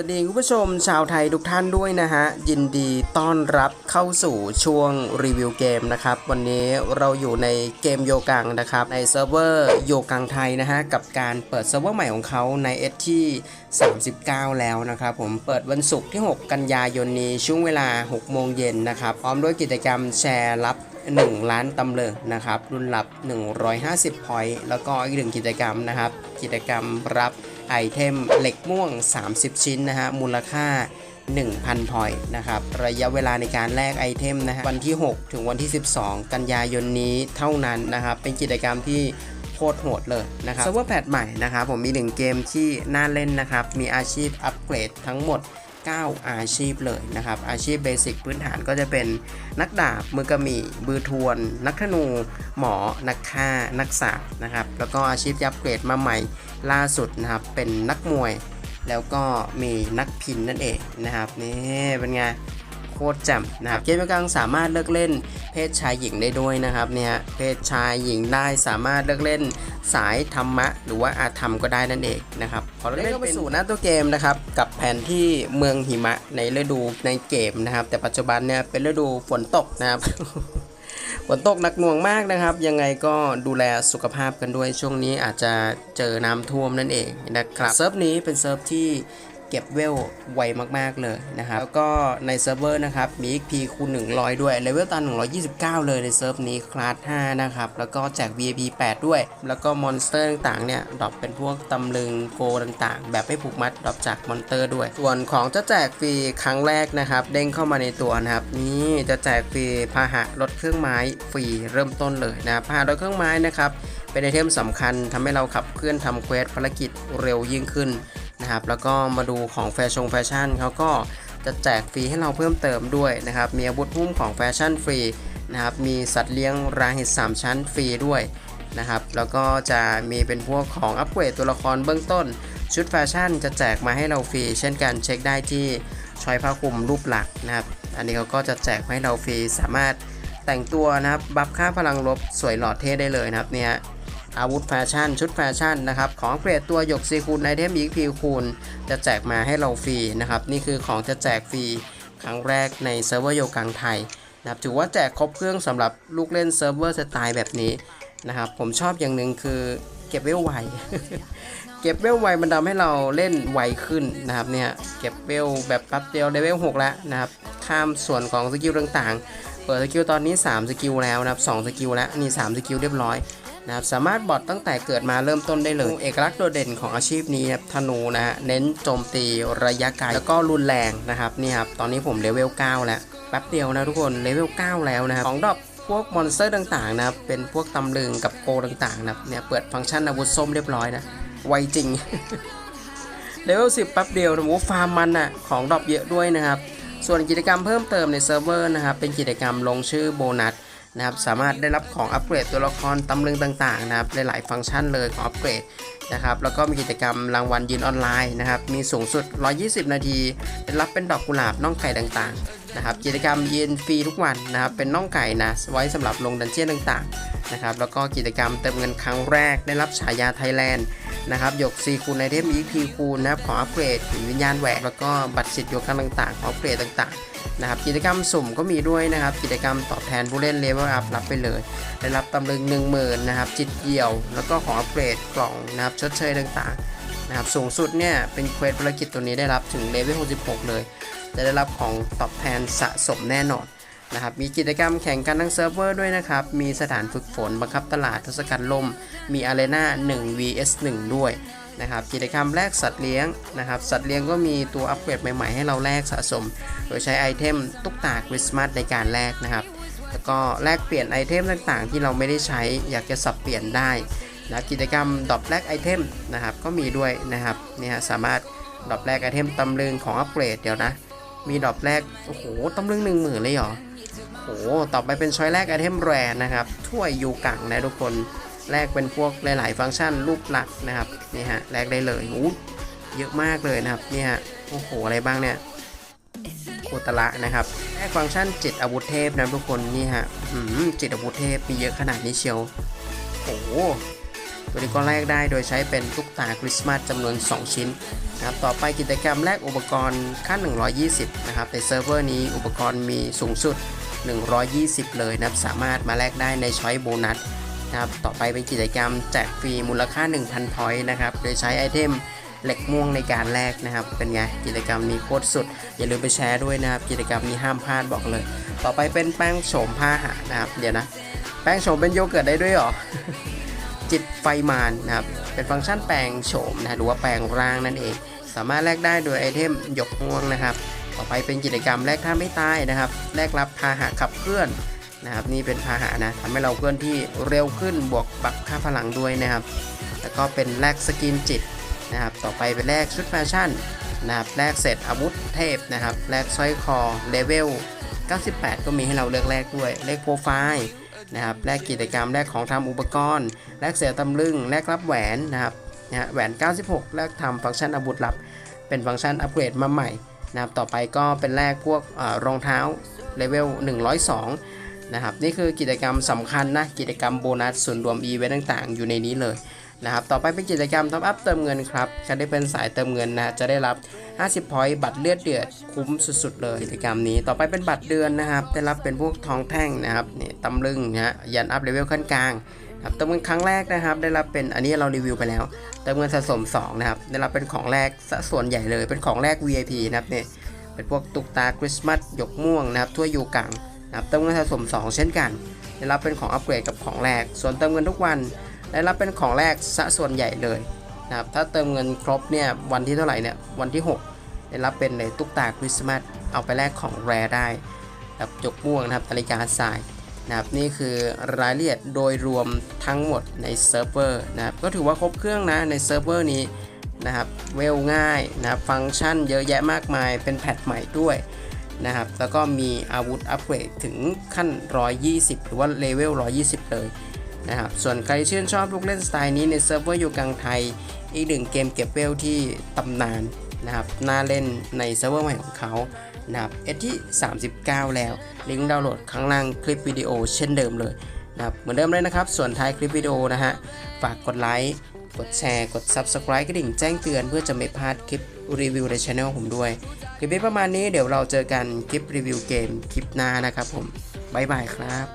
สวัสดีคุณผู้ชมชาวไทยทุกท่านด้วยนะฮะ ยินดีต้อนรับเข้าสู่ช่วงรีวิวเกมนะครับ วันนี้เราอยู่ในเกมโยกังนะครับ ในเซิร์ฟเวอร์โยกังไทยนะฮะ กับการเปิดเซิร์ฟเวอร์ใหม่ของเขาในเอที่ 39 แล้วนะครับ ผมเปิดวันศุกร์ที่ 6 กันยายนนี้ช่วงเวลา 6 โมงเย็นนะครับ พร้อมด้วยกิจกรรมแชร์รับ1 ล้านตำเลิงนะครับรุ่นรับ 150พอยต์แล้วก็อีกหนึ่งกิจกรรมนะครับ กิจกรรมรับ ไอเทมเหล็กม่วง 30 ชิ้นนะฮะมูลค่า 1,000 พอยต์นะครับระยะเวลาในการแลกไอเทมนะฮะวันที่ 6 ถึงวันที่ 12 กันยายนนี้เท่านั้นนะครับเป็นกิจกรรมที่โคตรโหดเลยนะครับเซิร์ฟเวอร์แพทใหม่นะครับผมมีหนึ่งเกมที่น่าเล่นนะครับมีอาชีพอัปเกรดทั้งหมด 9 อาชีพเลยนะครับ อาชีพเบสิกพื้นฐานก็จะเป็นนักดาบ มือกระมี่บือทวน นักธนู หมอ นักฆ่า นักสาบนะครับ แล้วก็อาชีพยับเกรดมาใหม่ล่าสุดนะครับ เป็นนักมวย แล้วก็มีนักพินนั่นเองนะครับ นี่เป็นไง คตรแจ่มนะครับเกมกลางสามารถเลือกเล่น เพศชายหญิงได้ด้วยนะครับเนี่ยเพศชายหญิงได้สามารถเลือกเล่นสายธรรมะ หรือว่าอาธรรมก็ได้นั่นเองนะครับพอเราเล่นเข้าไปสู่หน้าตัวเกมนะครับกับแผนที่เมืองหิมะในฤดูในเกมนะครับ แต่ปัจจุบันเนี่ยเป็นฤดูฝนตกนะครับฝนตกหนักหน่วงมากนะครับ ยังไงก็ดูแลสุขภาพกันด้วยช่วงนี้อาจจะเจอน้ำท่วมนั่นเองนะครับเซิร์ฟนี้เป็นเซิร์ฟที่ เก็บเวลไวมากๆเลยนะครับแล้วก็ในเซิร์ฟเวอร์นะครับมี XP คูณ100 ด้วยเลเวลตัน129 เลยในเซิร์ฟนี้คลาส5นะครับแล้วก็แจก VIP 8 ด้วย แล้วก็มอนสเตอร์ต่างๆเนี่ยดรอปเป็นพวกตำลึงโกต่างๆ แบบไม่ผูกมัดดรอปจากมอนเตอร์ด้วย ส่วนของจะแจกฟรีครั้งแรกนะครับ เด้งเข้ามาในตัวนะครับนี่จะแจกฟรีพาหะรถเครื่องไม้ฟรีเริ่มต้นเลยนะครับพาหะรถเครื่องไม้นะครับเป็นไอเทมสำคัญทำให้เราขับเคลื่อนทำเควสภารกิจเร็วยิ่งขึ้น นะครับ แล้วก็มาดูของแฟชั่นแฟชั่นเขาก็จะแจกฟรีให้เราเพิ่มเติมด้วยนะครับ มีอาวุธพุ่มของแฟชั่นฟรีนะครับ มีสัตว์เลี้ยงราหิต3ชั้นฟรีด้วยนะครับ แล้วก็จะมีเป็นพวกของอัปเกรดตัวละครเบื้องต้น ชุดแฟชั่นจะแจกมาให้เราฟรี เช่นกันเช็คได้ที่ชอยผ้าคลุมรูปหลักนะครับ อันนี้เขาก็จะแจกให้เราฟรีสามารถแต่งตัวนะครับ บัฟค่าพลังลบสวยหล่อเท่ได้เลยนะครับเนี่ย อาวุธแฟชั่น ชุดแฟชั่นนะครับของเกรดตัวหยกซีคูณไอเทมอีกพีคูณจะแจกมาให้เราฟรีนะครับนี่คือของจะแจกฟรีครั้งแรกในเซิร์ฟเวอร์โยกังไทยนะครับถือว่าแจกครบเครื่องสำหรับลูกเล่นเซิร์ฟเวอร์สไตล์แบบนี้นะครับผมชอบอย่างหนึ่งคือเก็บเวลไวเก็บเวลไวมันทำให้เราเล่นไวขึ้นนะครับเนี่ยเก็บเวลแบบแป๊บเดียวเลเวล6แล้วนะครับข้ามส่วนของสกิลต่างๆ เปิดสกิลตอนนี้ 3 สกิลแล้วนะครับ2สกิลแล้วนี่3สกิลเรียบร้อย นะครับสามารถบอดตั้งแต่เกิดมาเริ่มต้นได้เลย เอกลักษณ์โดดเด่นของอาชีพนี้ครับธนูนะฮะเน้นโจมตีระยะไกลแล้วก็รุนแรงนะครับนี่ครับตอนนี้ผมเลเวล 9 แล้วแป๊บเดียวนะทุกคนเลเวล 9 แล้วนะครับของดอกพวกมอนสเตอร์ต่างๆนะครับเป็นพวกตำลึงกับโกต่างๆนะครับเนี่ยเปิดฟังก์ชันอาวุธส้มเรียบร้อยนะไวจริงเลเวล10แป๊บเดียวนะโอ้ฟาร์มมันอะของดอปเยอะด้วยนะครับส่วนกิจกรรมเพิ่มเติมในเซิร์ฟเวอร์นะครับเป็นกิจกรรมลงชื่อโบนัส นะครับสามารถได้รับของอัปเกรดตัวละครตำลึงต่างๆนะครับหลายๆฟังก์ชันเลยของอัปเกรดนะครับแล้วก็มีกิจกรรมรางวัลยืนออนไลน์นะครับมีสูงสุด 120 นาทีได้รับเป็นดอกกุหลาบน่องไก่ต่างๆนะครับกิจกรรมยืนฟรีทุกวันนะครับเป็นน่องไก่นะไว้สำหรับลงดันเจี้ยนต่างๆนะครับแล้วก็กิจกรรมเติมเงินครั้งแรกได้รับฉายาไทยแลนด์ นะครับหยกซีคูณไอเทมอีพีคูณนะครับของอัปเกรดหินวิญญาณแหวกแล้วก็บัตรสิทธิ์โยกกันต่างๆของอัปเกรดต่างๆนะครับกิจกรรมสุ่มก็มีด้วยนะครับกิจกรรมตอบแทนผู้เล่นเลเวลอัพรับไปเลยได้รับตำลึง 1 0,000นะครับจิตเกี่ยว แล้วก็ของอัปเกรดกล่องนะครับชดเชยต่างๆนะครับสูงสุดเนี่ยเป็นเควสภารกิจตัวนี้ได้รับถึงเลเวล66 เลยจะได้รับของตอบแทนสะสมแน่นอน นะครับมีกิจกรรมแข่งกันทั้งเซิร์ฟเวอร์ด้วยนะครับ มีสถานฝึกฝนบังคับตลาดทศกัณฐ์ลม มีอารีนา1 vs 1 ด้วยนะครับกิจกรรมแลกสัตว์เลี้ยงนะครับสัตว์เลี้ยงก็มีตัวอัปเกรดใหม่ๆ ให้เราแลกสะสม โดยใช้ไอเทมตุ๊กตาคริสต์มาสในการแลกนะครับแล้วก็แลกเปลี่ยนไอเทมต่างๆ ที่เราไม่ได้ใช้อยากจะสับเปลี่ยนได้นะกิจกรรมดรอปแลกไอเทมนะครับก็มีด้วยนะครับเนี่ยสามารถดรอปแลกไอเทมตำลึงของอัปเกรดเดี๋ยวนะมีดรอปแรกโอ้โหตำลึงหนึ่งหมื่นเลยเหรอ โห ต่อไปเป็นช้อยแรกไอเทมแรนนะครับ ถ้วยยูกังนะทุกคนแรกเป็นพวกหลาย ๆ ฟังก์ชันรูปลักษณ์นะครับ นี่ฮะแรกได้เลยอู้เยอะมากเลยนะครับ นี่ฮะ โอ้โห อะไรบ้างเนี่ย โคตระนะครับแรกฟังก์ชันจิตอาวุธเทพนะทุกคน นี่ฮะอืมจิตอาวุธเทพมีเยอะขนาดนี้เชียว โอ้โหตัวนี้ก็แลกได้โดยใช้เป็นตุ๊กตาคริสต์มาสจำนวน 2 ชิ้นนะครับ ต่อไปกิจกรรมแลกอุปกรณ์ขั้น 120 นะครับ ในเซิร์ฟเวอร์นี้อุปกรณ์มีสูงสุด 120 เลยนะครับ สามารถมาแลกได้ในช้อยโบนัสนะครับ ต่อไปเป็นกิจกรรมแจกฟรีมูลค่า 1,000พอยต์นะครับ โดยใช้ไอเทมเหล็กม่วงในการแลกนะครับ เป็นไง กิจกรรมนี้โคตรสุด อย่าลืมไปแชร์ด้วยนะครับ กิจกรรมนี้ห้ามพลาดบอกเลย ต่อไปเป็นแป้งโฉมผ้าหานะครับ เดี๋ยวนะ แป้งโฉมเป็นโยเกิร์ตได้ด้วยหรอ จิตไฟมานนะครับ เป็นฟังก์ชันแปลงโฉมนะ หรือว่าแปลงร่างนั่นเอง สามารถแลกได้โดยไอเทมหยกม่วงนะครับ ต่อไปเป็นกิจกรรมแลกท่าไม่ตายนะครับแลกรับพาหะขับเคลื่อนนะครับ นี่เป็นพาหะนะทำให้เราเคลื่อนที่เร็วขึ้นบวกปรับค่าพลังด้วยนะครับ แล้วก็เป็นแลกสกินจิตนะครับ ต่อไปเป็นแลกชุดแฟชั่นนะครับแลกเสร็จอาวุธเทพนะครับแลกสร้อยคอเลเวล98 ก็มีให้เราเลือกแลกด้วยเลขโปรไฟล์นะครับแลกกิจกรรมแลกของทำอุปกรณ์แลกเสือตำลึงแลกรับแหวนนะครับนะฮะแหวน 96 แลกทำฟังก์ชันอาวุธลับ เป็นฟังก์ชันอัปเกรดมาใหม่ นะครับต่อไปก็เป็นแลกพวกรองเท้าเลเวล 102 นะครับ นี่คือกิจกรรมสำคัญนะ กิจกรรมโบนัสส่วนรวมอีเวนต์ต่างๆ อยู่ในนี้เลยนะครับ ต่อไปเป็นกิจกรรมท็อปอัพเติมเงินครับใครได้เป็นสายเติมเงินนะ จะได้รับ 50 พอยต์บัตรเลือดเดือดคุ้มสุดๆ เลย กิจกรรมนี้ ต่อไปเป็นบัตรเดือนนะครับ ได้รับเป็นพวกทองแท่งนะครับนี่ตำลึงนะฮะยันอัพเลเวลขั้นกลาง ครับเติมเงินครั้งแรกนะครับ ได้รับเป็นอันนี้เรารีวิวไปแล้วเติมเงินสะสม2นะครับได้รับเป็นของแรกซะส่วนใหญ่เลย เป็นของแรก VIP นะครับเนี่ยเป็นพวกตุ๊กตาคริสต์มาสหยกม่วงนะครับถ้วยยูกังนะครับเติมเงินสะสม 2 เช่นกัน ได้รับเป็นของอัปเกรดกับของแรก ส่วนเติมเงินทุกวัน ได้รับเป็นของแรกซะส่วนใหญ่เลยนะครับถ้าเติมเงินครบเนี่ยวันที่เท่าไหร่เนี่ยวันที่ 6 ได้รับเป็นเลยตุ๊กตาคริสต์มาสเอาไปแลกของแรได้แบบจกม่วงนะครับนาฬิกาทราย นะครับนี่คือรายละเอียดโดยรวมทั้งหมดในเซิร์ฟเวอร์นะครับก็ถือว่าครบเครื่องนะในเซิร์ฟเวอร์นี้นะครับเวลง่ายนะครับฟังก์ชันเยอะแยะมากมายเป็นแพทใหม่ด้วยนะครับแล้วก็มีอาวุธอัปเกรดถึงขั้น 120 หรือว่าเลเวล 120 เลยนะครับส่วนใครชื่นชอบลูกเล่นสไตล์นี้ในเซิร์ฟเวอร์อยู่กลางไทย อีกหนึ่งเกมเก็บเวลที่ตำนานนะครับน่าเล่นในเซิร์ฟเวอร์ใหม่ของเขา นะครับเอที่ 39 แล้วลิงก์ดาวน์โหลดข้างล่างคลิปวิดีโอเช่นเดิมเลยนะครับเหมือนเดิมเลยนะครับ ส่วนท้ายคลิปวิดีโอนะฮะฝากกดไลค์กดแชร์กด Subscribe กระดิ่งแจ้งเตือนเพื่อจะไม่พลาดคลิปรีวิวในช anel ผมด้วย คลิปนี้ประมาณนี้เดี๋ยวเราเจอกันคลิปรีวิวเกมคลิปหน้านะครับผมบ๊ายบายครับ